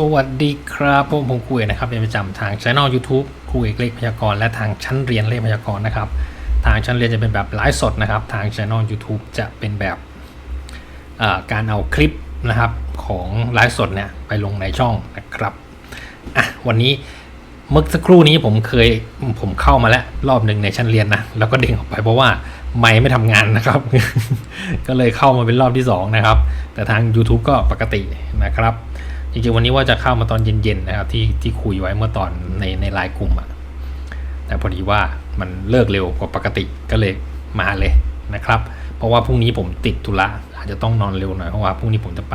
สวัสดีครับผมผมคุยนะครับเป็นประจำทางช่อง YouTube ครูเอกเลขพยากรณ์และทางชั้นเรียนเลขพยากรณ์นะครับ ทางชั้นเรียนจะเป็นแบบไลฟ์สดนะครับ ทางช่อง YouTube จะเป็นแบบการเอาคลิปนะครับของไลฟ์สดเนี่ยไปลงในช่องนะครับอะวันนี้เมื่อสักครู่นี้ผมเคยผมเข้ามาแล้วรอบหนึ่งในชั้นเรียนนะแล้วก็เด้งออกไปเพราะว่าไม่ไม่ทำงานนะครับ ก็เลยเข้ามาเป็นรอบที่สองนะครับแต่ทาง YouTube ก็ปกตินะครับ จริงๆวันนี้ว่าจะเข้ามาตอนเย็นๆนะครับที่ที่คุยไว้เมื่อตอนในในไลน์กลุ่มอะแต่พอดีว่ามันเลิกเร็วกว่าปกติก็เลยมาเลยนะครับ เพราะว่าพรุ่งนี้ผมติดธุระอาจจะต้องนอนเร็วหน่อยเพราะว่าพรุ่งนี้ผมจะไป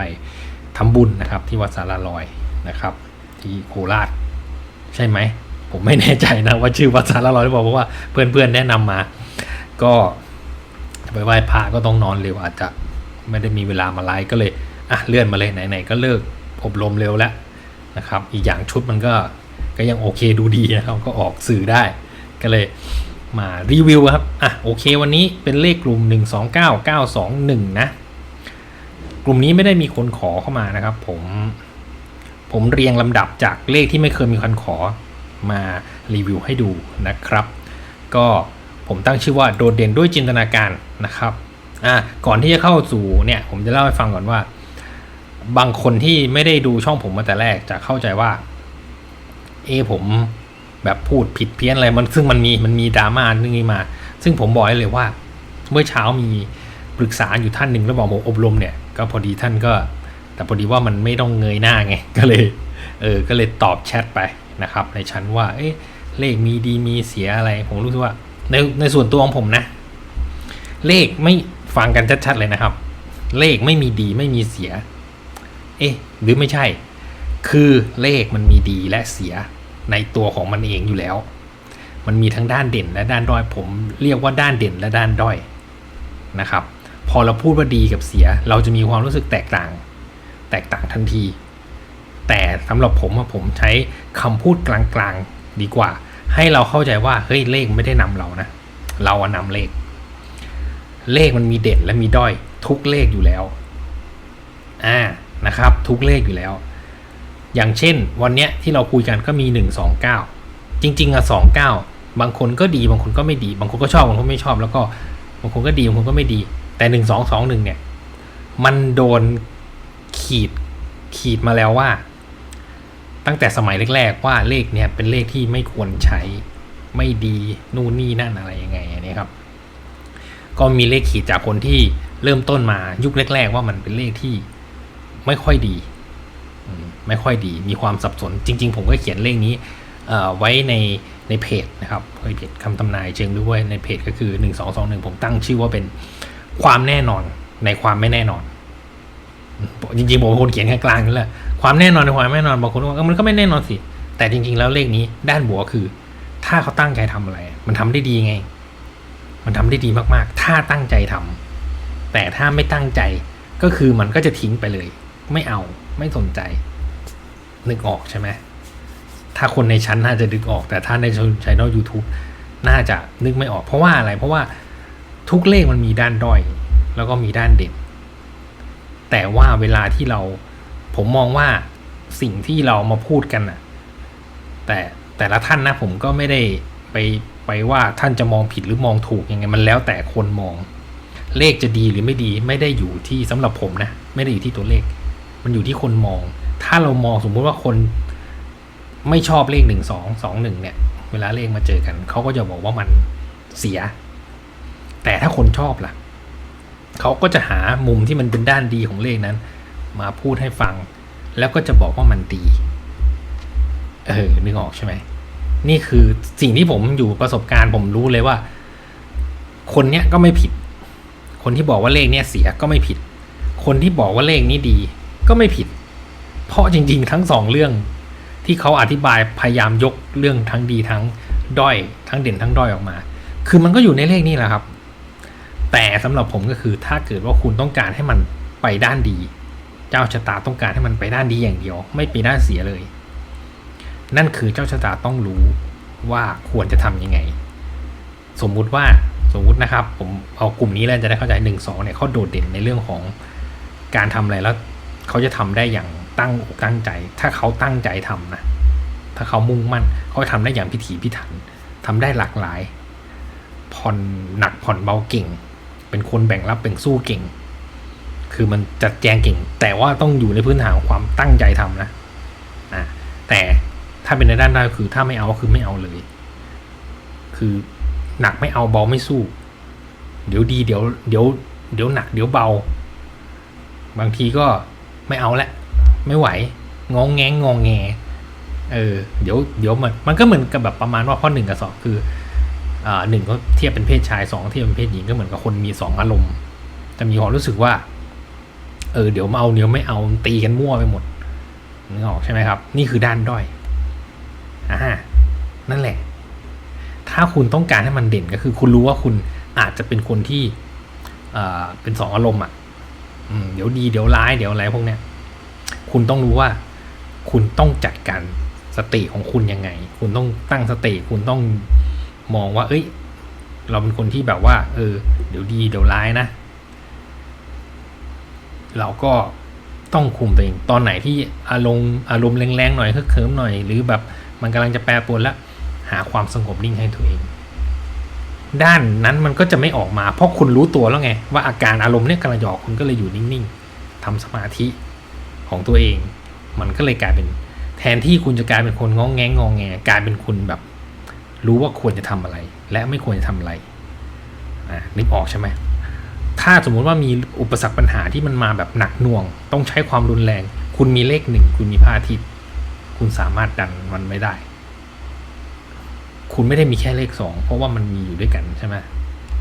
ทำบุญนะครับ ที่วัดสาราลอยนะครับ ที่โคราช ใช่ไหม ผมไม่แน่ใจนะว่าชื่อวัดสาราลอยหรือเปล่าเพราะว่าเพื่อนๆแนะนำมา ก็ไปไหว้พระก็ต้องนอนเร็วอาจจะไม่ได้มีเวลามาไลฟ์ก็เลยอะเลื่อนมาเลยไหนๆก็เลิก อบรมเร็วแล้วนะครับ อีกอย่างชุดมันก็ก็ยังโอเคดูดีนะครับ ก็ออกสื่อได้ ก็เลยมารีวิวครับ อะโอเควันนี้เป็นเลขกลุ่ม 129921 นะ กลุ่มนี้ไม่ได้มีคนขอเข้ามานะครับ ผมผมเรียงลำดับจากเลขที่ไม่เคยมีคนขอมารีวิวให้ดูนะครับ ก็ผมตั้งชื่อว่าโดดเด่นด้วยจินตนาการนะครับอะก่อนที่จะเข้าสู่เนี่ยผมจะเล่าให้ฟังก่อนว่า บางคนที่ไม่ได้ดูช่องผมมาแต่แรกจะเข้าใจว่า เอผมแบบพูดผิดเพี้ยนอะไรมันซึ่งมันมีมันมีดราม่าเรื่องนี้มา ซึ่งผมบอกให้เลยว่า เมื่อเช้ามีปรึกษาอยู่ท่านหนึ่งแล้วบอกผมอบรมเนี่ย ก็พอดีท่านก็ แต่พอดีว่ามันไม่ต้องเงยหน้าไงก็เลย เออก็เลยตอบแชทไปนะครับ ในชั้นว่า เอ๊ะเลขมีดีมีเสียอะไร ผมรู้สึกว่า ในในส่วนตัวของผมนะ เลขไม่ฟังกันชัดๆเลยนะครับ เลขไม่มีดีไม่มีเสีย เอ๊ะหรือไม่ใช่ คือเลขมันมีดีและเสียในตัวของมันเองอยู่แล้ว มันมีทั้งด้านเด่นและด้านด้อยผมเรียกว่าด้านเด่นและด้านด้อยนะครับ พอเราพูดว่าดีกับเสีย เราจะมีความรู้สึกแตกต่าง แตกต่างทันที แต่สำหรับผมอะผมใช้คำพูดกลางๆดีกว่า ให้เราเข้าใจว่าเฮ้ยเลขไม่ได้นำเรานะ เราอะนำเลข เลขมันมีเด่นและมีด้อย ทุกเลขอยู่แล้วอ่า นะครับ ทุกเลขอยู่แล้ว อย่างเช่น วันเนี้ยที่เราคุยกันก็มีหนึ่งสองเก้าจริง ๆอะสองเก้าบางคนก็ดีบางคนก็ไม่ดี บางคนก็ชอบบางคนไม่ชอบแล้วก็บางคนก็ดีบางคนก็ไม่ดี แต่หนึ่งสองสองหนึ่งเนี่ยมันโดนขีดขีดมาแล้วว่า ตั้งแต่สมัยแรกๆว่าเลขเนี่ยเป็นเลขที่ไม่ควรใช้ไม่ดีนู่นนี่นั่นอะไรยังไงอันนี้ครับ ก็มีเลขขีดจากคนที่เริ่มต้นมายุคแรก ๆ ว่ามันเป็นเลขที่ ไม่ค่อยดี ไม่ค่อยดี มีความสับสน จริง ๆ ผมก็เขียนเลขนี้ไว้ในในเพจนะครับเพจคำทำนายเชิงลึกไว้ในเพจก็คือ 1 2 2 1 ผมตั้งชื่อว่าเป็นความแน่นอนในความไม่แน่นอน จริงๆผมคนเขียนกลางๆนั่นแหละความแน่นอนในความไม่แน่นอนบางคนว่ามันก็ไม่แน่นอนสิ แต่จริง ๆ แล้วเลขนี้ด้านบวกคือ ถ้าเขาตั้งใจทำอะไร มันทำได้ดีไง มันทำได้ดีมากๆ ถ้าตั้งใจทำแต่ถ้าไม่ตั้งใจก็คือมันก็จะทิ้งไปเลย ไม่เอาไม่สนใจ นึกออกใช่ไหมถ้าคนในชั้นน่าจะนึกออก แต่ถ้าในช่อง YouTube น่าจะนึกไม่ออก เพราะว่าอะไรเพราะว่าทุกเลขมันมีด้านด้อย แล้วก็มีด้านเด่น แต่ว่าเวลาที่เราผมมองว่าสิ่งที่เรามาพูดกันน่ะ แต่แต่ละท่านนะผมก็ไม่ได้ไปไปว่าท่านจะมองผิดหรือมองถูกยังไง มันแล้วแต่คนมอง เลขจะดีหรือไม่ดี ไม่ได้อยู่ที่สำหรับผมนะ ไม่ได้อยู่ที่ตัวเลข มันอยู่ที่คนมอง ถ้าเรามองสมมุติว่าคนไม่ชอบเลขหนึ่งสองสองหนึ่งเนี่ย เวลาเลขมาเจอกัน เขาก็จะบอกว่ามันเสีย แต่ถ้าคนชอบล่ะ เขาก็จะหามุมที่มันเป็นด้านดีของเลขนั้น มาพูดให้ฟัง แล้วก็จะบอกว่ามันดี เออ นึกออกใช่ไหม นี่คือสิ่งที่ผมอยู่ประสบการณ์ผมรู้เลยว่า คนเนี้ยก็ไม่ผิด คนที่บอกว่าเลขเนี้ยเสียก็ไม่ผิด คนที่บอกว่าเลขนี้ดี ก็ไม่ผิด เพราะจริง ๆ ทั้งสองเรื่อง ที่เขาอธิบายพยายามยกเรื่องทั้งดีทั้งด้อยทั้งเด่นทั้งด้อยออกมา คือมันก็อยู่ในเลขนี่แหละครับ แต่สำหรับผมก็คือถ้าเกิดว่าคุณต้องการให้มันไปด้านดี เจ้าชะตาต้องการให้มันไปด้านดีอย่างเดียว ไม่ไปด้านเสียเลย นั่นคือเจ้าชะตาต้องรู้ว่าควรจะทำยังไง สมมุติว่าสมมุตินะครับ ผมเอากลุ่มนี้แล้วจะได้เข้าใจหนึ่งสองเนี่ยเขาโดดเด่นในเรื่องของการทำอะไรแล้ว เขาจะทำได้อย่างตั้งอกตั้งใจ ถ้าเขาตั้งใจทำนะถ้าเขามุ่งมั่น เขาทำได้อย่างพิถีพิถันทำได้หลากหลายผ่อนหนักผ่อนเบาเก่ง เป็นคนแบ่งรับแบ่งสู้เก่ง คือมันจัดแจงเก่ง แต่ว่าต้องอยู่ในพื้นฐานของความตั้งใจทำนะอ่าแต่ถ้าเป็นในด้านได้คือถ้าไม่เอาคือไม่เอาเลย คือหนักไม่เอาเบาไม่สู้ เดี๋ยวดีเดี๋ยวเดี๋ยวเดี๋ยวหนักเดี๋ยวเบา บางทีก็ ไม่เอาละ ไม่ไหว งงแงงงงแงเออเดี๋ยวเดี๋ยวมันมันก็เหมือนกับแบบประมาณว่าข้อหนึ่งกับสองคืออ่าหนึ่งก็เทียบเป็นเพศชายสองเทียบเป็นเพศหญิงก็เหมือนกับคนมีสองอารมณ์จะมีความรู้สึกว่า เออเดี๋ยวมาเอาเดี๋ยวไม่เอาตีกันมั่วไปหมดนึกออกใช่ไหมครับ นี่คือด้านด้อยอ่านั่นแหละ ถ้าคุณต้องการให้มันเด่นก็คือ คุณรู้ว่าคุณอาจจะเป็นคนที่อ่าเป็นสองอารมณ์อะ เดี๋ยวดีเดี๋ยวร้ายเดี๋ยวอะไรพวกเนี้ยคุณต้องรู้ว่า คุณต้องจัดการสติของคุณยังไง คุณต้องตั้งสติ คุณต้องมองว่า เอ้ย เราเป็นคนที่แบบว่า เออ เดี๋ยวดีเดี๋ยวร้ายนะ เราก็ต้องคุมตัวเองตอนไหนที่อารมณ์อารมณ์แรงๆหน่อยเหิมหน่อย หรือแบบมันกำลังจะแปรปรวนแล้ว หาความสงบนิ่งให้ตัวเอง ด้านนั้นมันก็จะไม่ออกมา เพราะคุณรู้ตัวแล้วไง ว่าอาการอารมณ์เนี่ยกำลังจะออกคุณก็เลยอยู่นิ่งๆทำสมาธิของตัวเอง มันก็เลยกลายเป็นแทนที่คุณจะกลายเป็นคนงองแงงงองแงกลายเป็นคุณแบบ รู้ว่าควรจะทำอะไร และไม่ควรจะทำอะไรอ่านึกออกใช่ไหมถ้าสมมุติว่ามีอุปสรรคปัญหาที่มันมาแบบหนักหน่วง ต้องใช้ความรุนแรง คุณมีเลขหนึ่งคุณมีพระอาทิตย์ คุณสามารถดันมันไม่ได้ คุณไม่ได้มีแค่เลขสองเพราะว่ามันมีอยู่ด้วยกันใช่ไหม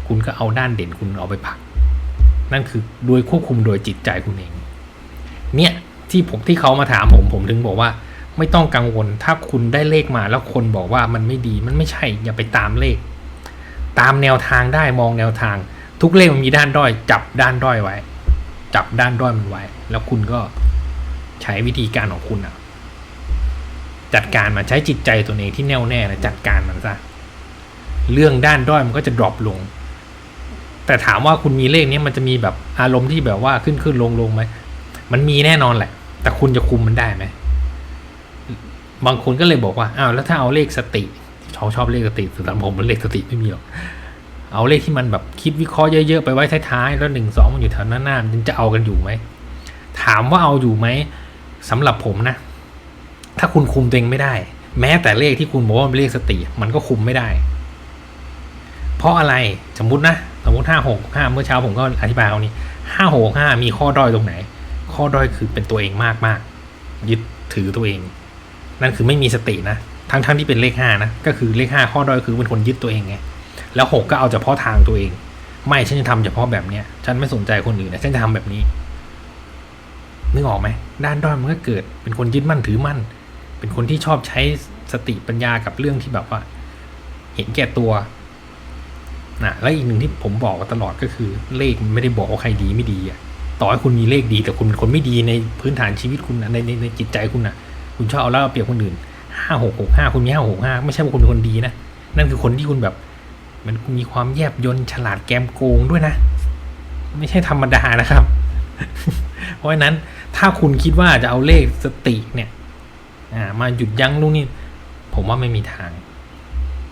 คุณก็เอาด้านเด่นคุณเอาไปผลัก นั่นคือโดยควบคุมโดยจิตใจคุณเอง เนี่ยที่ผมที่เขามาถามผมผมถึงบอกว่า ไม่ต้องกังวลถ้าคุณได้เลขมาแล้วคนบอกว่ามันไม่ดีมันไม่ใช่ อย่าไปตามเลข ตามแนวทางได้มองแนวทาง ทุกเลขมันมีด้านด้อย จับด้านด้อยไว้ จับด้านด้อยมันไว้ แล้วคุณก็ใช้วิธีการของคุณอะ จัดการมันใช้จิตใจตัวเองที่แน่วแน่นะจัดการมันซะเรื่องด้านด้อยมันก็จะดรอปลง แต่ถามว่าคุณมีเลขนี้มันจะมีแบบอารมณ์ที่แบบว่าขึ้นขึ้นลงลงไหมมันมีแน่นอนแหละ แต่คุณจะคุมมันได้ไหมบางคนก็เลยบอกว่าอ้าวแล้วถ้าเอาเลขสติเขาชอบเลขสติสำหรับผมมันเลขสติไม่มีหรอกเอาเลขที่มันแบบคิดวิเคราะห์เยอะๆไปไว้ท้ายๆแล้วหนึ่งสองมันอยู่แถวหน้าๆมันจะเอากันอยู่ไหมถามว่าเอาอยู่ไหมสำหรับผมนะ ถ้าคุณคุมตัวเองไม่ได้ แม้แต่เลขที่คุณบอกว่าเป็นเลขสติ มันก็คุมไม่ได้ เพราะอะไรสมมตินะสมมติห้าหกห้าเมื่อเช้าผมก็อธิบายเอานี้ห้าหกห้ามีข้อด้อยตรงไหน ข้อด้อยคือเป็นตัวเองมากมากยึดถือตัวเอง นั่นคือไม่มีสตินะทั้งทั้งที่เป็นเลขห้านะก็คือเลขห้าข้อด้อยคือเป็นคนยึดตัวเองไงแล้วหกก็เอาเฉพาะทางตัวเอง ไม่ฉันจะทำเฉพาะแบบเนี้ยฉันไม่สนใจคนอื่นนะฉันจะทำแบบนี้นึกออกไหมด้านด้อยมันก็เกิดเป็นคนยึดมั่นถือมั่น เป็นคนที่ชอบใช้สติปัญญากับเรื่องที่แบบว่า เห็นแก่ตัวนะและอีกหนึ่งที่ผมบอกมาตลอดก็คือ เลขมันไม่ได้บอกว่าใครดีไม่ดีอะต่อให้คุณมีเลขดีแต่คุณเป็นคนไม่ดีในพื้นฐานชีวิตคุณนในในในจิตใจคุณนะคุณชอบเอาแล้วเอาเปรียบคนอื่นห้าหกหกห้าคุณมีห้าหกห้าไม่ใช่ว่าคุณเป็นคนดีนะนั่นคือคนที่คุณแบบ มันมีความแยบยนฉลาดแกมโกงด้วยนะ ไม่ใช่ธรรมดานะครับ เพราะฉะนั้นถ้าคุณคิดว่าจะเอาเลขสติเนี่ย มาหยุดยั้งลูกนี่ผมว่าไม่มีทาง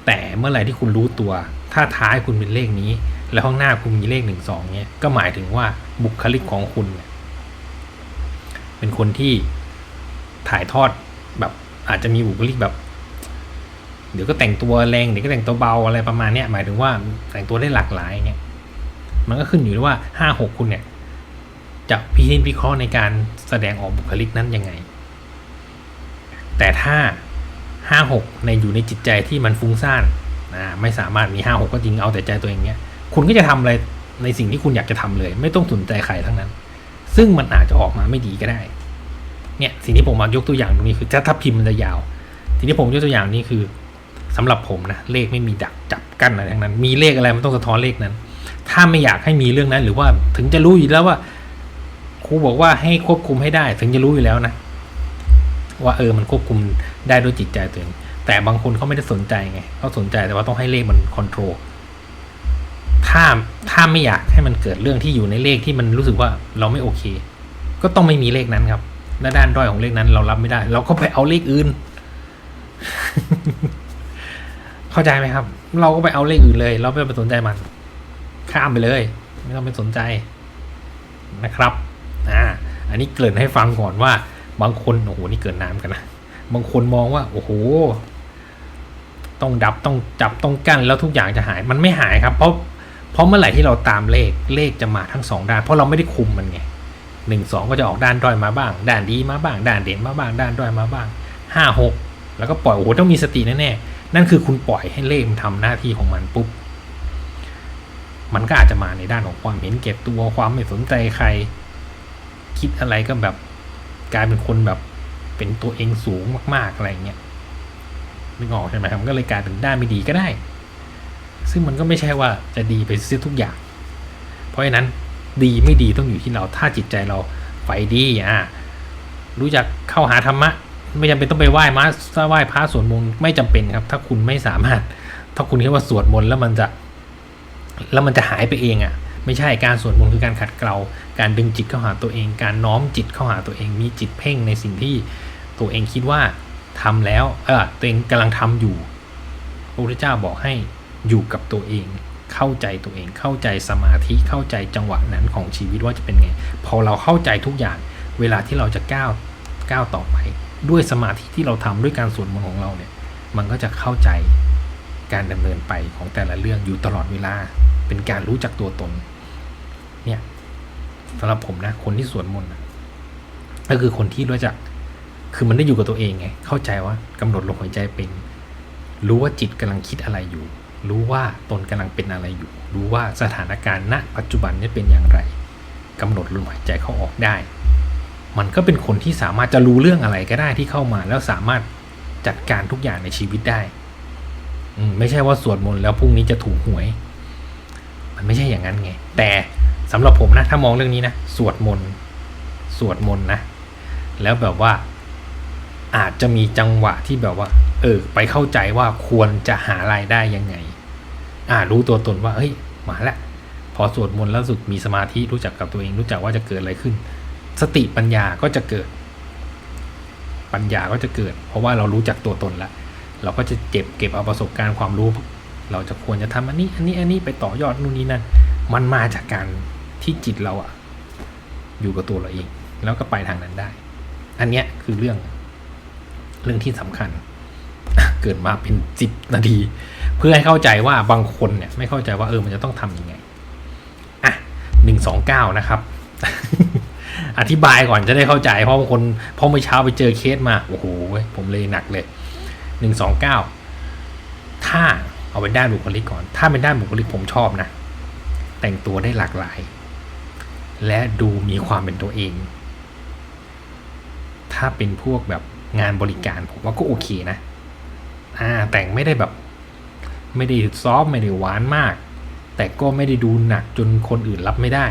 แต่เมื่อไหร่ที่คุณรู้ตัว ถ้าท้ายคุณเป็นเลขนี้ แล้วข้างหน้าคุณมีเลขหนึ่งสองเนี่ยก็หมายถึงว่าบุคลิกของคุณ เป็นคนที่ถ่ายทอดแบบอาจจะมีบุคลิกแบบ เดี๋ยวก็แต่งตัวแรงเดี๋ยวก็แต่งตัวเบาอะไรประมาณเนี้ยหมายถึงว่าแต่งตัวได้หลากหลายเงี้ยมันก็ขึ้นอยู่ว่าห้าหกคุณเนี่ยจะพิจิตรวิเคราะห์ในการแสดงออกบุคลิกนั้นยังไง แต่ถ้าห้าหกในอยู่ในจิตใจที่มันฟุ้งซ่านอ่าไม่สามารถมีห้าหกก็จริงเอาแต่ใจตัวเองเนี้ย คุณก็จะทำอะไรในสิ่งที่คุณอยากจะทำเลย ไม่ต้องสนใจใครทั้งนั้น ซึ่งมันอาจจะออกมาไม่ดีก็ได้ เนี่ยสิ่งที่ผมมายกตัวอย่างตรงนี้คือถ้าถ้าพิมพ์มันจะยาวทีนี้ผมยกตัวอย่างนี้คือสำหรับผมนะเลขไม่มีดักจับกั้นอะไรทั้งนั้น มีเลขอะไรมันต้องสะท้อนเลขนั้น ถ้าไม่อยากให้มีเรื่องนั้น หรือว่าถึงจะรู้อยู่แล้วว่าครูบอกว่าให้ควบคุมให้ได้ ถึงจะรู้อยู่แล้วนะ ว่าเออมันควบคุมได้ด้วยจิตใจตัวเองแต่บางคนเขาไม่ได้สนใจไงเขาสนใจแต่ว่าต้องให้เลขมันคอนโทรลถ้าถ้าไม่อยากให้มันเกิดเรื่องที่อยู่ในเลขที่มันรู้สึกว่าเราไม่โอเค ก็ต้องไม่มีเลขนั้นครับและด้านด้อยของเลขนั้นเรารับไม่ได้ เราก็ไปเอาเลขอื่น เข้าใจไหมครับ เราก็ไปเอาเลขอื่นเลย เราไม่ไปสนใจมัน ข้ามไปเลย ไม่ต้องไปสนใจนะครับอ่าอันนี้เกริ่นให้ฟังก่อนว่า บางคนโอ้โหนี่เกินน้ำกันนะบางคนมองว่า โอ้โห ต้องดับต้องจับต้องกั้นแล้วทุกอย่างจะหาย มันไม่หายครับ เพราะเพราะเมื่อไหร่ที่เราตามเลขเลขจะมาทั้งสองด้าน เพราะเราไม่ได้คุมมันไงหนึ่งสองก็จะออกด้านด้อยมาบ้าง ด้านดีมาบ้าง ด้านเด่นมาบ้าง ด้านด้อยมาบ้างห้าหกแล้วก็ปล่อยโอ้โหต้องมีสติแน่ๆนั่นคือคุณปล่อยให้เลขมันทำหน้าที่ของมันปุ๊บมันก็อาจจะมาในด้านของความเห็นแก่ตัวความไม่สนใจใคร คิดอะไรก็แบบ กลายเป็นคนแบบเป็นตัวเองสูงมาก ๆ อะไรเงี้ยนึกออกใช่ไหมครับก็เลยกลายเป็นด้านไม่ดีก็ได้ ซึ่งมันก็ไม่ใช่ว่าจะดีไปเสียทุกอย่าง เพราะฉะนั้นดีไม่ดีต้องอยู่ที่เราถ้าจิตใจเราไฟดีอะรู้จักเข้าหาธรรมะ ไม่จำเป็นต้องไปไหว้มาถ้าไหว้พระสวดมนต์ไม่จำเป็นครับ ถ้าคุณไม่สามารถ ถ้าคุณคิดว่าสวดมนต์แล้วมันจะ แล้วมันจะหายไปเองอะ่ะ ไม่ใช่การสวดมนต์คือการขัดเกลา การดึงจิตเข้าหาตัวเอง การน้อมจิตเข้าหาตัวเอง มีจิตเพ่งในสิ่งที่ตัวเองคิดว่าทำแล้วเออตัวเองกำลังทำอยู่พระพุทธเจ้าบอกให้อยู่กับตัวเอง เข้าใจตัวเอง เข้าใจสมาธิ เข้าใจจังหวะนั้นของชีวิตว่าจะเป็นไง พอเราเข้าใจทุกอย่าง เวลาที่เราจะก้าวก้าวต่อไป ด้วยสมาธิที่เราทำด้วยการสวดมนต์ของเราเนี่ย มันก็จะเข้าใจการดำเนินไปของแต่ละเรื่องอยู่ตลอดเวลา เป็นการรู้จักตัวตน เนี่ยสำหรับผมนะ คนที่สวดมนต์ก็คือคนที่รู้จัก คือมันได้อยู่กับตัวเองไง เข้าใจว่ากำหนดลมหายใจเป็น รู้ว่าจิตกำลังคิดอะไรอยู่ รู้ว่าตนกำลังเป็นอะไรอยู่ รู้ว่าสถานการณ์ณ ปัจจุบันนี้เป็นอย่างไรกำหนดลมหายใจเข้าออกได้ มันก็เป็นคนที่สามารถจะรู้เรื่องอะไรก็ได้ที่เข้ามา แล้วสามารถจัดการทุกอย่างในชีวิตได้อืไม่ใช่ว่าสวดมนต์แล้วพรุ่งนี้จะถูกหวย มันไม่ใช่อย่างนั้นไง แต่ สำหรับผมนะ ถ้ามองเรื่องนี้นะ สวดมนต์สวดมนต์นะ แล้วแบบว่าอาจจะมีจังหวะที่แบบว่า เออ ไปเข้าใจว่าควรจะหารายได้ยังไง อ่ารู้ตัวตนว่าเฮ้ยมาละพอสวดมนต์แล้วสึกมีสมาธิรู้จักกับตัวเอง รู้จักว่าจะเกิดอะไรขึ้น สติปัญญาก็จะเกิด ปัญญาก็จะเกิด เพราะว่าเรารู้จักตัวตนแล้วเราก็จะเก็บเก็บเอาประสบการณ์ความรู้ เราจะควรจะทำอันนี้ อันนี้อันนี้ไปต่อยอดนู่นนี่นั่นมันมาจากการ ที่จิตเราอะอยู่กับตัวเราเอง แล้วก็ไปทางนั้นได้ อันเนี้ยคือเรื่องเรื่องที่สำคัญ เกิดมาเป็นสิบนาที เพื่อให้เข้าใจว่าบางคนเนี่ย ไม่เข้าใจว่าเออมันจะต้องทำยังไงอะหนึ่งสองเก้านะครับอธิบายก่อนจะได้เข้าใจ เพราะบางคนพอเมื่อเช้าไปเจอเคสมา โอ้โห ผมเลยหนักเลยหนึ่งสองเก้าถ้าเอาเป็นด้านบุคลิกก่อน ถ้าเป็นด้านบุคลิกผมชอบนะ แต่งตัวได้หลากหลาย และดูมีความเป็นตัวเอง ถ้าเป็นพวกแบบงานบริการผมว่าก็โอเคนะ อ่าแต่งไม่ได้แบบ ไม่ได้ซอฟไม่ได้หวานมาก แต่ก็ไม่ได้ดูหนักจนคนอื่นรับไม่ได้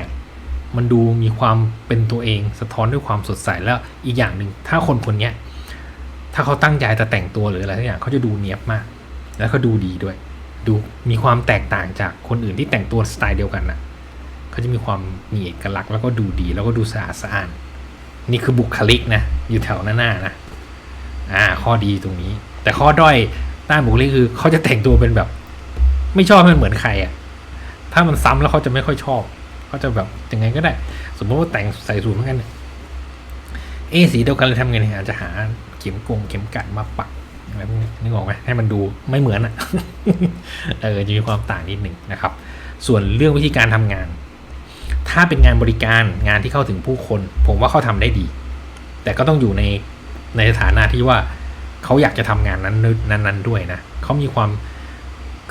มันดูมีความเป็นตัวเอง สะท้อนด้วยความสดใสแล้วอีกอย่างหนึ่งถ้าคนคนนี้ถ้าเขาตั้งใจจะแต่งตัวหรืออะไรทุกอย่างเขาจะดูเนียบมาก แล้วก็ดูดีด้วย ดูมีความแตกต่างจากคนอื่นที่แต่งตัวสไตล์เดียวกันนะ เขาจะมีความมีเอกลักษณ์แล้วก็ดูดีแล้วก็ดูสะอาดสะอ้านนี่คือบุคลิกนะ อยู่แถวหน้าหน้านะอ่า ข้อดีตรงนี้ แต่ข้อด้อยด้านบุคลิกคือเขาจะแต่งตัวเป็นแบบ ไม่ชอบให้มันเหมือนใครอะ่ะ ถ้ามันซ้ำแล้วเขาจะไม่ค่อยชอบเขาจะแบบยังไงก็ได้ สมมติว่าแต่งใส่สูทเหมือนกันเอสีเดียวกันเลยทำไงเนี่ยอาจจะหาเข็มกงเข็มกัดมาปักอะไรพวกนี้นึกออกไหมให้มันดูไม่เหมือนอะเออจะมีความต่างนิดหนึ่งนะครับ ส่วนเรื่องวิธีการทำงาน ถ้าเป็นงานบริการงานที่เข้าถึงผู้คน ผมว่าเขาทำได้ดี แต่ก็ต้องอยู่ในในฐานะที่ว่าเขาอยากจะทำงานนั้นนั้นนั้นด้วยนะเขามีความ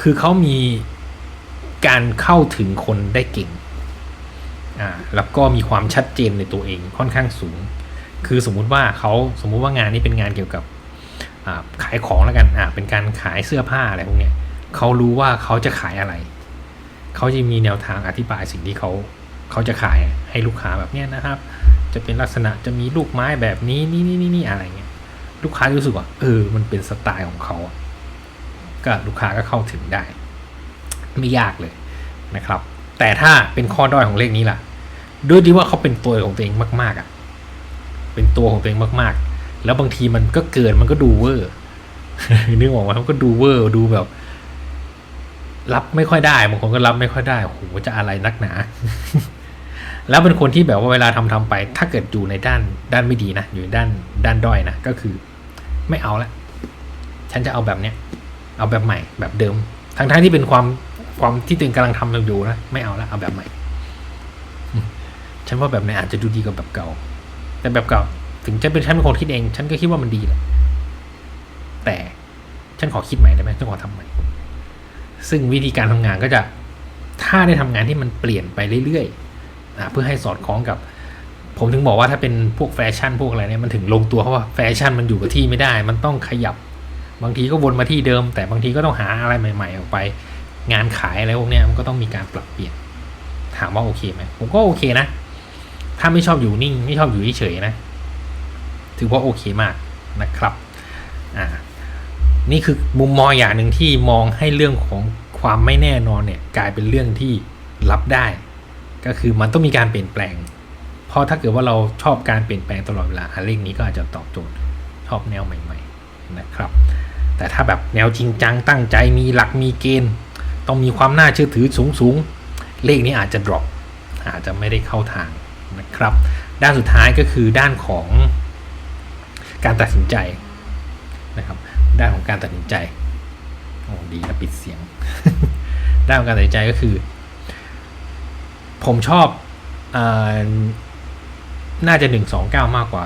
คือเขามีการเข้าถึงคนได้เก่งอ่าแล้วก็มีความชัดเจนในตัวเองค่อนข้างสูง คือสมมุติว่าเขาสมมุติว่างานนี้เป็นงานเกี่ยวกับขายของแล้วกันอ่าเป็นการขายเสื้อผ้าอะไรพวกเนี้ยเขารู้ว่าเขาจะขายอะไร เขาจะมีแนวทางอธิบายสิ่งที่เขา เขาจะขายให้ลูกค้าแบบเนี้ยนะครับ จะเป็นลักษณะจะมีลูกไม้แบบนี้นี่นี่นี่นี่อะไรเงี้ยลูกค้ารู้สึกว่าเออมันเป็นสไตล์ของเขาก็ลูกค้าก็เข้าถึงได้ ไม่ยากเลยนะครับ แต่ถ้าเป็นข้อด้อยของเลขนี้ล่ะ ด้วยที่ว่าเขาเป็นตัวของตัวเองมาก ๆอะเป็นตัวของตัวเองมากๆ แล้วบางทีมันก็เกินมันก็ดูเวอร์นึกออกไหมมันก็ดูเวอร์ดูแบบ รับไม่ค่อยได้บางคนก็รับไม่ค่อยได้โอ้โหจะอะไรนักหนา แล้วเป็นคนที่แบบว่าเวลาทำทำไป ถ้าเกิดอยู่ในด้านด้านไม่ดีนะอยู่ในด้านด้านด้อยนะก็คือ ไม่เอาละฉันจะเอาแบบเนี้ยเอาแบบใหม่แบบเดิม ทั้งทั้งๆที่เป็นความความที่ตัวเองกำลังทำอยู่นะไม่เอาละเอาแบบใหม่ฉันว่าแบบนี้อาจจะดูดีกว่าแบบเก่า แต่แบบเก่า ถึงจะเป็นฉันเป็นคนคิดเอง ฉันก็คิดว่ามันดีแหละแต่ฉันขอคิดใหม่ได้ไหมฉันขอทำใหม่ซึ่งวิธีการทำงานก็จะถ้าได้ทำงานที่มันเปลี่ยนไปเรื่อยๆ นะเพื่อให้สอดคล้องกับ ผมถึงบอกว่าถ้าเป็นพวกแฟชั่นพวกอะไรเนี่ยมันถึงลงตัวเพราะว่าแฟชั่นมันอยู่กับที่ไม่ได้ มันต้องขยับบางทีก็วนมาที่เดิม แต่บางทีก็ต้องหาอะไรใหม่ ๆ ออกไป งานขายอะไรพวกเนี้ยมันก็ต้องมีการปรับเปลี่ยน ถามว่าโอเคไหมผมก็โอเคนะ ถ้าไม่ชอบอยู่นิ่ง ไม่ชอบอยู่เฉยๆนะ ถือว่าโอเคมากนะครับอ่านี่คือมุมมองอย่างหนึ่งที่มองให้เรื่องของความไม่แน่นอนเนี่ย กลายเป็นเรื่องที่รับได้ ก็คือมันต้องมีการเปลี่ยนแปลง เพราะถ้าเกิดว่าเราชอบการเปลี่ยนแปลงตลอดเวลาเรื่องนี้ก็อาจจะตอบโจทย์ชอบแนวใหม่ๆนะครับ แต่ถ้าแบบแนวจริงจังตั้งใจมีหลักมีเกณฑ์ ต้องมีความน่าเชื่อถือสูงๆ เลขนี้อาจจะ drop อาจจะไม่ได้เข้าทางนะครับ ด้านสุดท้ายก็คือด้านของการตัดสินใจนะครับด้านของการตัดสินใจโอ้ดีนะปิดเสียง ด้านของการตัดสินใจก็คือ ผมชอบอน่าจะหนึ่งสองเก้ามากกว่า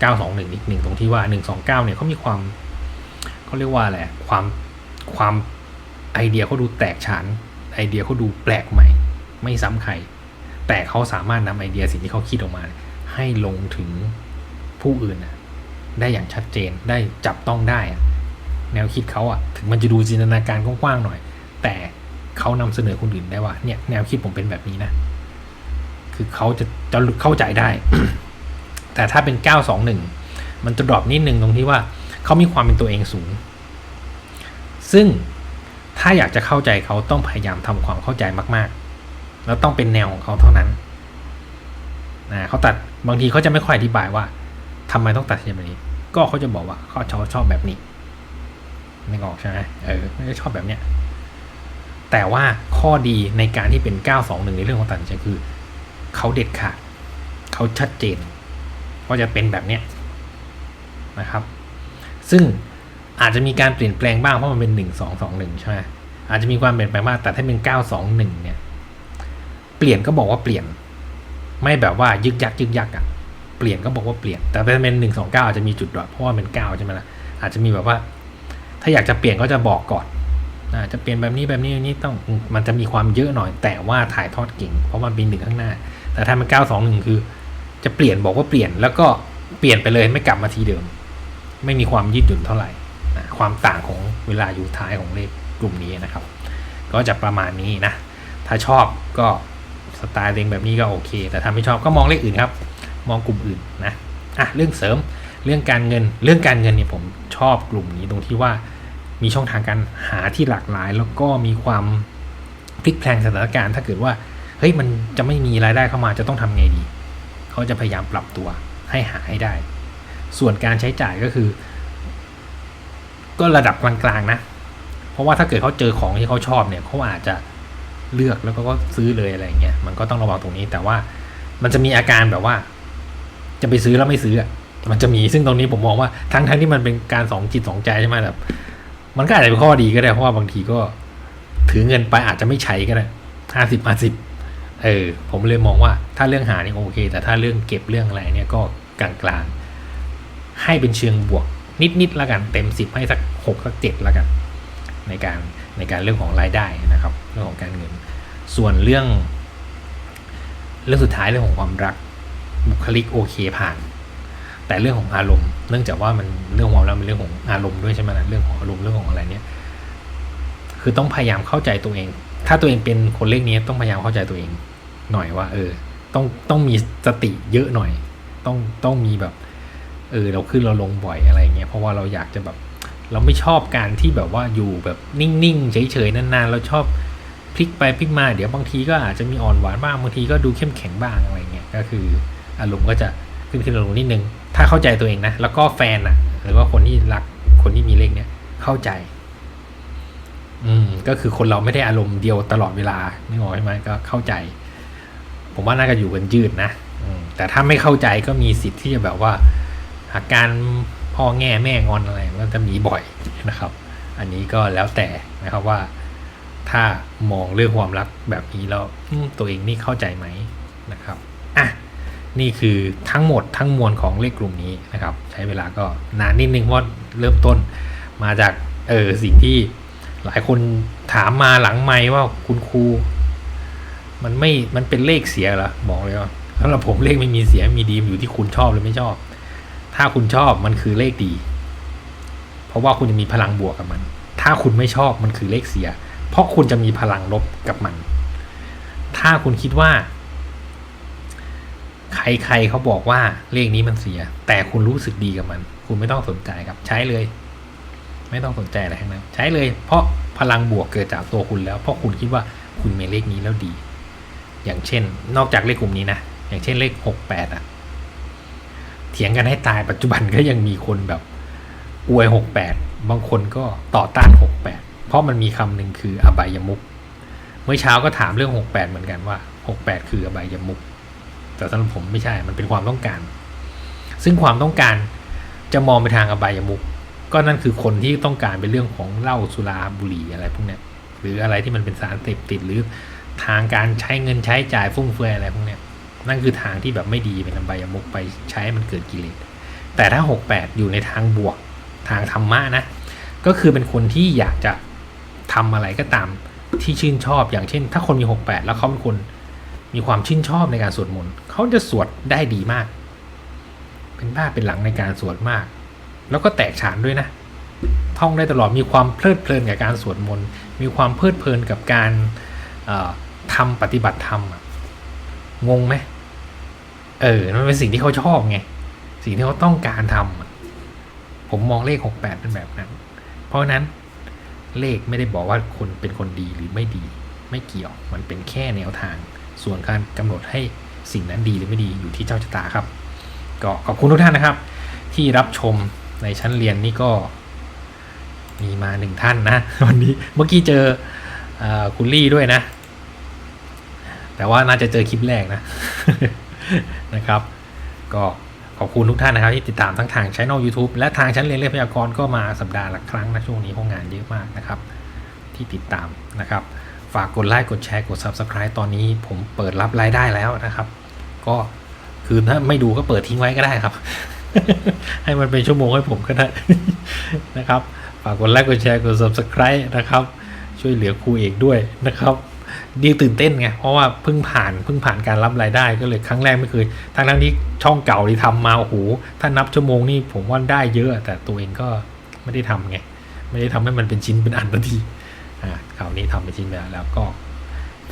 เก้าสองหนึ่งนิดหนึ่งตรงที่ว่าหนึ่งสองเก้าเนี่ยเขามีความเขาเรียกว่าอะไรความความไอเดียเขาดูแตกฉานไอเดียเขาดูแปลกใหม่ ไม่ซ้ำใคร แต่เขาสามารถนำไอเดียสิ่งที่เขาคิดออกมา ให้ลงถึงผู้อื่นนะได้อย่างชัดเจนได้จับต้องได้ แนวคิดเขาอะถึงมันจะดูจินตนาการกว้างๆหน่อย แต่เขานำเสนอคนอื่นได้ว่าเนี่ยแนวคิดผมเป็นแบบนี้นะ คือเขาจะจะเข้าใจได้ แต่ถ้าเป็น 921 มันจะดรอปนิดนึงตรงที่ว่าเขามีความเป็นตัวเองสูง ซึ่งถ้าอยากจะเข้าใจเขาต้องพยายามทำความเข้าใจมาก ๆ แล้วต้องเป็นแนวของเขาเท่านั้นนะเขาตัดบางทีเขาจะไม่ค่อยอธิบายว่าทำไมต้องตัดสินแบบนี้ ก็เขาจะบอกว่าเขาชอบชอบแบบนี้ไม่ออกใช่ไหมเออไม่ได้ชอบแบบเนี้ยแต่ว่าข้อดีในการที่เป็น 921 ในเรื่องของตัดสินใจคือ เขาเด็ดขาดเขาชัดเจนว่าจะเป็นแบบเนี้ยนะครับ ซึ่งอาจจะมีการเปลี่ยนแปลงบ้างเพราะมันเป็นหนึ่งสองสองหนึ่งใช่ไหมอาจจะมีความเปลี่ยนแปลงบ้างแต่ถ้าเป็นเก้าสองหนึ่งเนี่ย เปลี่ยนก็บอกว่าเปลี่ยน ไม่แบบว่ายึกยักยึกยักอะเปลี่ยนก็บอกว่าเปลี่ยน แต่ถ้าเป็นหนึ่งสองเก้าอาจจะมีจุดดรอปเพราะว่าเป็นเก้าใช่ไหมล่ะอาจจะมีแบบว่า ถ้าอยากจะเปลี่ยนก็จะบอกก่อนอาจะเปลี่ยนแบบนี้แบบนี้แบบนี้ต้องมันจะมีความเยอะหน่อย แต่ว่าถ่ายทอดเก่ง เพราะมันเป็นหนึ่งข้างหน้า แต่ถ้ามันเก้าสองหนึ่งคือ จะเปลี่ยนบอกว่าเปลี่ยนแล้วก็เปลี่ยนไปเลยไม่กลับมาทีเดิม ไม่มีความยืดหยุ่นเท่าไหร่นะความต่างของเวลาอยู่ท้ายของเลขกลุ่มนี้นะครับ ก็จะประมาณนี้นะ ถ้าชอบก็สไตล์เองแบบนี้ก็โอเค แต่ถ้าไม่ชอบก็มองเลขอื่นครับ มองกลุ่มอื่นนะอะเรื่องเสริมเรื่องการเงินเรื่องการเงินเนี่ยผมชอบกลุ่มนี้ตรงที่ว่ามีช่องทางการหาที่หลากหลาย แล้วก็มีความพลิกแพลงสถานการณ์ ถ้าเกิดว่า เฮ้ยมันจะไม่มีรายได้เข้ามาจะต้องทำไงดี เขาจะพยายามปรับตัวให้หาให้ได้ ส่วนการใช้จ่ายก็คือ ก็ระดับกลางๆนะ เพราะว่าถ้าเกิดเขาเจอของที่เขาชอบเนี่ยเขาอาจจะเลือกแล้วก็ซื้อเลยอะไรเงี้ยมันก็ต้องระวังตรงนี้ แต่ว่ามันจะมีอาการแบบว่า จะไปซื้อแล้วไม่ซื้ออะมันจะมีซึ่งตรงนี้ผมมองว่าทั้งทั้งที่มันเป็นการสองจิตสองใจใช่ไหมแบบมันก็อาจจะเป็นข้อดีก็ได้เพราะว่าบางทีก็ถือเงินไปอาจจะไม่ใช้ก็ได้ห้าสิบห้าสิบ เออผมเลยมองว่าถ้าเรื่องหานี่โอเค แต่ถ้าเรื่องเก็บเรื่องอะไรเนี่ยก็กลางๆ ให้เป็นเชิงบวกนิดๆแล้วกันเต็มสิบให้สักหกสักเจ็ดแล้วกัน ในการในการเรื่องของรายได้นะครับ เรื่องของการเงิน ส่วนเรื่อง เรื่องสุดท้ายเรื่องของความรักบุคลิกโอเคผ่าน แต่เรื่องของอารมณ์ เนื่องจากว่ามันเรื่องของความรักเป็นเรื่องของอารมณ์ด้วยใช่ไหมล่ะเรื่องของอารมณ์เรื่องของอะไรเนี่ยคือต้องพยายามเข้าใจตัวเอง ถ้าตัวเองเป็นคนเลขนี้ต้องพยายามเข้าใจตัวเอง หน่อยว่า เออ ต้องต้องมีสติเยอะหน่อย ต้องต้องมีแบบ เออ เราขึ้นเราลงบ่อยอะไรเงี้ยเพราะว่าเราอยากจะแบบ เราไม่ชอบการที่แบบว่าอยู่แบบนิ่งๆเฉยๆนานๆ เราชอบพลิกไปพลิกมาเดี๋ยวบางทีก็อาจจะมีอ่อนหวานบ้างบางทีก็ดูเข้มแข็งบ้างอะไรเงี้ยก็คืออารมณ์ก็จะขึ้นขึ้นลงๆนิดนึง ถ้าเข้าใจตัวเองนะ แล้วก็แฟนอะหรือว่าคนที่รักคนที่มีเลขเนี้ยเข้าใจ อืมก็คือคนเราไม่ได้อารมณ์เดียวตลอดเวลาไม่ออกใช่ไหมก็เข้าใจ ผมว่าน่าจะอยู่กันยืดนะแต่ถ้าไม่เข้าใจก็มีสิทธิ์ที่จะแบบว่าอาการพ่อแง่แม่งอนอะไรมันจะมีบ่อยนะครับ อันนี้ก็แล้วแต่นะครับว่า ถ้ามองเรื่องความรักแบบนี้แล้วตัวเองนี่เข้าใจไหมนะครับอะนี่คือทั้งหมดทั้งมวลของเลขกลุ่มนี้นะครับ ใช้เวลาก็นานนิดนึงเพราะเริ่มต้นมาจากเออสิ่งที่หลายคนถามมาหลังไม่ว่าคุณครู มันไม่มันเป็นเลขเสียเหรอบอกเลยว่าสำหรับผมเลขไม่มีเสียมีดีมอยู่ที่คุณชอบหรือไม่ชอบ ถ้าคุณชอบมันคือเลขดี เพราะว่าคุณจะมีพลังบวกกับมัน ถ้าคุณไม่ชอบมันคือเลขเสีย เพราะคุณจะมีพลังลบกับมัน ถ้าคุณคิดว่า ใครๆเขาบอกว่าเลขนี้มันเสีย แต่คุณรู้สึกดีกับมัน คุณไม่ต้องสนใจครับ ใช้เลย ไม่ต้องสนใจอะไรทั้งนั้นใช้เลย เพราะพลังบวกเกิดจากตัวคุณแล้ว เพราะคุณคิดว่าคุณมีเลขนี้แล้วดี อย่างเช่น นอกจากเลขกลุ่มนี้นะ อย่างเช่นเลขหกแปดอะเถียงกันให้ตายปัจจุบันก็ยังมีคนแบบอวยหกแปดบางคนก็ต่อต้านหกแปดเพราะมันมีคำหนึ่งคืออบายมุก เมื่อเช้าก็ถามเรื่องหกแปดเหมือนกันว่าหกแปดคืออบายมุก แต่สำหรับผมไม่ใช่ มันเป็นความต้องการ ซึ่งความต้องการจะมองไปทางอบายมุก ก็นั่นคือคนที่ต้องการเป็นเรื่องของเหล้าสุราบุหรี่อะไรพวกนี้หรืออะไรที่มันเป็นสารเสพติดหรือ ทางการใช้เงินใช้จ่ายฟุ่มเฟือยอะไรพวกเนี้ยนั่นคือทางที่แบบไม่ดีเป็นอบายมุกไปใช้มันเกิดกิเลสแต่ถ้า 68 อยู่ในทางบวกทางธรรมะนะ ก็คือเป็นคนที่อยากจะทำอะไรก็ตามที่ชื่นชอบอย่างเช่น ถ้าคนมี 68 แล้วเขาเป็นคนมีความชื่นชอบในการสวดมนต์เขาจะสวดได้ดีมาก เป็นบ้าเป็นหลังในการสวดมาก แล้วก็แตกฉานด้วยนะ ท่องได้ตลอดมีความเพลิดเพลินกับการสวดมนต์มีความเพลิดเพลินกับการ เอ่อทำปฏิบัติธรรมอะงงไหมเออมันเป็นสิ่งที่เขาชอบไง สิ่งที่เขาต้องการทำอะผมมองเลขหกแปดเป็นแบบนั้น เพราะนั้นเลขไม่ได้บอกว่าคนเป็นคนดีหรือไม่ดี ไม่เกี่ยวมันเป็นแค่แนวทาง ส่วนการกำหนดให้สิ่งนั้นดีหรือไม่ดีอยู่ที่เจ้าชะตาครับ ก็ขอบคุณทุกท่านนะครับ ที่รับชมในชั้นเรียนนี่ก็มีมาหนึ่งท่านนะวันนี้เมื่อกี้เจออคุณลี่ด้วยนะ แต่ว่าน่าจะเจอคลิปแรกนะนะครับ ก็ขอบคุณทุกท่านนะครับที่ติดตามทั้งทางช่อง YouTube และทางชั้นเรียนเลขพยากรณ์ก็มาสัปดาห์ละครั้งนะช่วงนี้เพราะงานเยอะมากนะครับ ที่ติดตามนะครับ ฝากกดไลค์กดแชร์กด Subscribe ตอนนี้ผมเปิดรับรายได้แล้วนะครับ ก็คือถ้าไม่ดูก็เปิดทิ้งไว้ก็ได้ครับ ให้มันเป็นชั่วโมงให้ผมก็ได้นะครับ ฝากกดไลค์กดแชร์กด Subscribe นะครับ ช่วยเหลือครูเอกด้วยนะครับ ดีตื่นเต้นไงเพราะว่าเพิ่งผ่านเพิ่งผ่านการรับรายได้ก็เลยครั้งแรกไม่เคยทั้งทั้งที่ช่องเก่าที่ทำมาโอ้โหถ้านับชั่วโมงนี่ผมว่าได้เยอะ แต่ตัวเองก็ไม่ได้ทำไงไม่ได้ทำให้มันเป็นชิ้นเป็นอันทันทีอ่าคราวนี้ทำเป็นชิ้นเป็นอันแล้วก็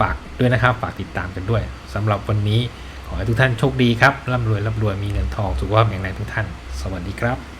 ฝากด้วยนะครับ ฝากติดตามกันด้วยสำหรับวันนี้ขอให้ทุกท่านโชคดีครับร่ำรวยร่ำรวยมีเงินทองสุขภาพแข็งแรงทุกท่าน สวัสดีครับ